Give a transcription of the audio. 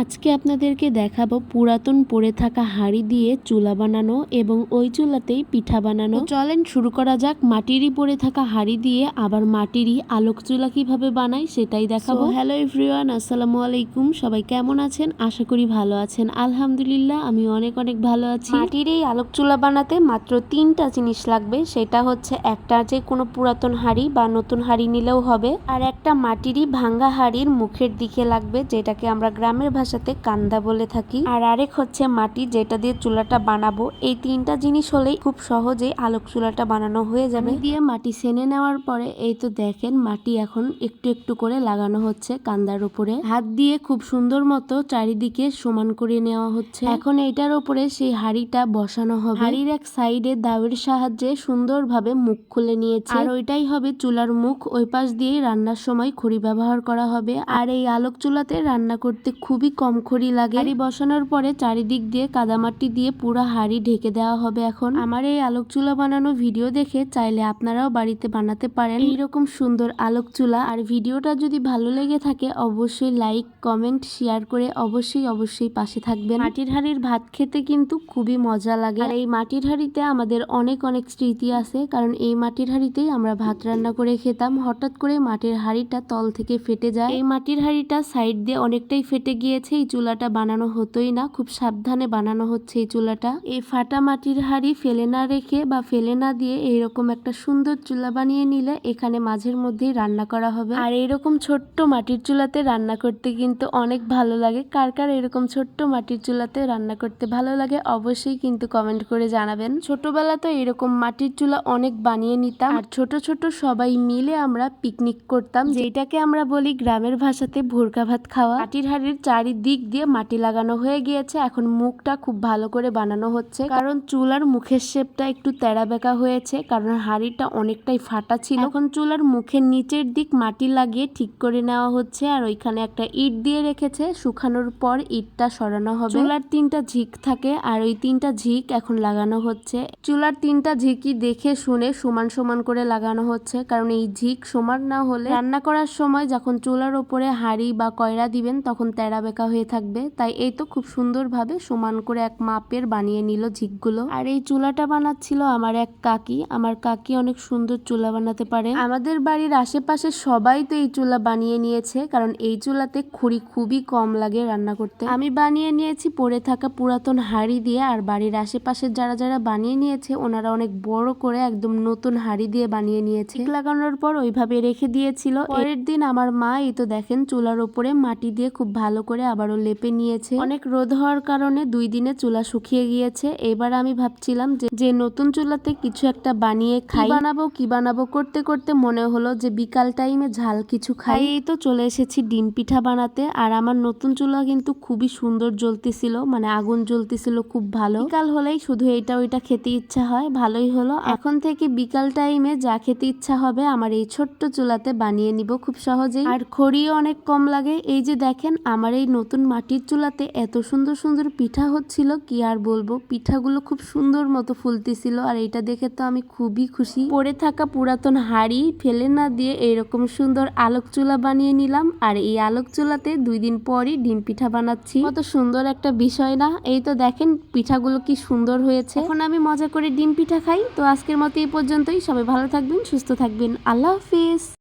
আজকে আপনাদেরকে দেখাবো পুরাতন পড়ে থাকা হাঁড়ি দিয়ে চুলা বানানো এবং ওই চুলাতেই পিঠা বানানো। চলেন শুরু করা যাক। মাটিরই পড়ে থাকা হাঁড়ি দিয়ে আবার মাটিরই আলোক চুলা কীভাবে বানাই সেটাই দেখাবো। হ্যালো এভরিওয়ান আসসালামু আলাইকুম। সবাই কেমন আছেন? আশা করি ভালো আছেন। আলহামদুলিল্লাহ আমি অনেক অনেক ভালো আছি। মাটির এই আলোক চুলা বানাতে মাত্র তিনটা জিনিস লাগবে। সেটা হচ্ছে একটা যে কোনো পুরাতন হাঁড়ি বা নতুন হাঁড়ি নিলেও হবে। আর একটা মাটিরই ভাঙ্গা হাঁড়ির মুখের দিকে লাগবে যেটাকে আমরা গ্রামের ভাষাতে কান্দা বলে থাকি। আর আরেক হচ্ছে মাটি, যেটা দিয়ে চুলাটা বানাবো। এই তিনটা জিনিস হলেই খুব সহজেই আলোক চুলাটা বানানো হয়ে যাবে। দিয়ে মাটি সেনে নেওয়ার পরে, এই তো দেখেন মাটি এখন একটু একটু করে লাগানো হচ্ছে কান্দার উপরে। হাত দিয়ে খুব সুন্দর মতো চারিদিকে সমান করে নেওয়া হচ্ছে। এখন এইটার উপরে সেই হাঁড়িটা বসানো হবে। হাঁড়ির এক সাইডে দাওয়ের সাহায্যে সুন্দরভাবে মুখ খুলে নিয়েছে। আর ওইটাই হবে চুলার মুখ। ওই পাশ দিয়ে রান্নার সময় খড়ি ব্যবহার করা হবে। আর এই আলোক চুলাতে রান্না করতে খুবই কম খড়ি লাগে। হাঁড়ি বসানোর পরে চারিদিক দিয়ে কাদামাটি দিয়ে পুরো হাঁড়ি ঢেকে দেওয়া হবে এখন। আমার এই আলোক চুলা বানানো ভিডিও দেখে চাইলে আপনারাও বাড়িতে বানাতে পারেন। এইরকম সুন্দর আলোক চুলা আর ভিডিওটা যদি ভালো লেগে থাকে অবশ্যই লাইক কমেন্ট শেয়ার করে অবশ্যই অবশ্যই পাশে থাকবেন। মাটির হাঁড়ির ভাত খেতে কিন্তু খুবই মজা লাগে। আর এই মাটির হাঁড়িতে আমাদের অনেক অনেক স্মৃতি আছে কারণ এই মাটির হাঁড়িতেই আমরা ভাত রান্না করে খেতাম। হঠাৎ করে মাটির হাঁড়িটা তল থেকে ফেটে যায়। এই মাটির হাঁড়িটা সাইড দিয়ে অনেকটাই ফেটে গিয়েছে। এই চুলাটা বানানো হতোই না, খুব সাবধানে বানানো হচ্ছে এই চুলাটা। এই ফাটা মাটির হাঁড়ি ফেলে না রেখে বা ফেলে না দিয়ে এইরকম একটা সুন্দর চুলা বানিয়ে নিলে এখানে মাঝের মধ্যেই রান্না করা হবে। আর এইরকম ছোট্ট মাটির চুলাতে রান্না করতে কিন্তু অনেক ভালো লাগে। কার কার এরকম ছোট্ট মাটির চুলাতে রান্না করতে ভালো লাগে অবশ্যই কিন্তু কমেন্ট করে জানাবেন। ছোটবেলা তো এরকম মাটির চুলা অনেক বানিয়ে নিতাম। আর ছোট ছোট সবাই মিলে আমরা পিকনিক করতাম, যেটাকে আমরা বলি গ্রামের ভাষাতে ভোরকা ভাত খাওয়া। মাটির হাড়ির চারিদিক দিয়ে মাটি লাগানো হয়ে গিয়েছে। এখন মুখটা খুব ভালো করে বানানো হচ্ছে। কারণ চুলার মুখের শেপটা একটু তেরা বেঁকা হয়েছে, কারণ হাড়িটা অনেকটাই ফাটা ছিল। এখন চুলার মুখের নিচের দিক মাটি লাগিয়ে ঠিক করে নেওয়া হচ্ছে আর ওইখানে একটা ইট দিয়ে রেখেছে। শুকানোর পর ইটটা সরানো হবে। চুলার তিনটা ঝিক থাকে আর ওই তিনটা ঝিক এখন লাগানো হচ্ছে। চুলার তিনটা ঝিকি দেখে শুনে সমান সমান করে লাগানো হচ্ছে, কারণ এই ঝিক সমান না হলে রান্না করার সময় যখন চুলার ওপরে হাঁড়ি বা কয়রা দিবেন তখন তেরা বেঁকা হয়ে থাকবে। তাই এই তো খুব সুন্দরভাবে সমান করে এক মাপের বানিয়ে নিল ঝিকগুলো। আর এই চুলাটা বানাচ্ছিল আমার এক কাকি। আমার কাকি অনেক সুন্দর চুলা বানাতে পারে। আমাদের বাড়ির আশেপাশে সবাই তো এই চুলা বানিয়ে নিয়েছে, কারণ এই চুলাতে খড়ি খুবই কম লাগে রান্না করতে। আমি বানিয়ে নিয়েছি পড়ে থাকা পুরাতন হাঁড়ি দিয়ে, আর বাড়ির আশেপাশে যারা যারা বানিয়ে নিয়েছে, ওনারা অনেক বড় করে একদম নতুন হাঁড়ি দিয়ে বানিয়ে নিয়েছে। লাগানোর পর ওইভাবে রেখে দিয়েছিল। পরের দিন আমার মা, এই তো দেখেন, চুলার ওপরে মাটি দিয়ে খুব ভালো করে আবারও লেপে নিয়েছে। অনেক রোদ হওয়ার কারণে দুই দিনে চুলা শুকিয়ে গিয়েছে। এবার আমি ভাবছিলাম যে নতুন চুলাতে কিছু একটা বানিয়ে খাই। বানাবো কি বানাবো করতে করতে মনে হলো যে বিকাল টাইমে ঝাল কিছু খাই। এই তো চলে এসেছি ডিম পিঠা বানাতে। আর আমার নতুন চুলা কিন্তু খুবই সুন্দর জ্বলতেছিল মানে আগুন জ্বলতেছিল খুব ভালো। বিকাল হলেই শুধু এটা ওইটা খেতে ইচ্ছা হয় ভালোই হলো। এখন থেকে বিকাল টাইমে যা খেতে ইচ্ছা হবে আমার এই ছোট্ট চুলাতে বানিয়ে নিব খুব সহজেই। আর খড়িও অনেক কম লাগে। এই যে দেখেন আমার এই নতুন মাটির চুলাতে এত সুন্দর সুন্দর পিঠা হচ্ছিল, কি আর বলব? পিঠাগুলো খুব সুন্দর মতো ফুলতেছিল আর এটা দেখে তো আমি খুবই খুশি। পড়ে থাকা পুরাতন হাড়ি ফেলে না দিয়ে এরকম সুন্দর আলোক চুলা বানিয়ে নিলাম আর এই আলোক চুলাতে দুই দিন পরই ডিম পিঠা বানাচ্ছি। কত সুন্দর একটা বিষয় না? এই তো দেখেন পিঠাগুলো কি সুন্দর হয়েছে। এখন আমি মজা করে ডিম পিঠা খাই। তো আজকের মতো এই পর্যন্তই। সবাই ভালো থাকবেন, সুস্থ থাকবেন। আল্লাহ হাফিজ।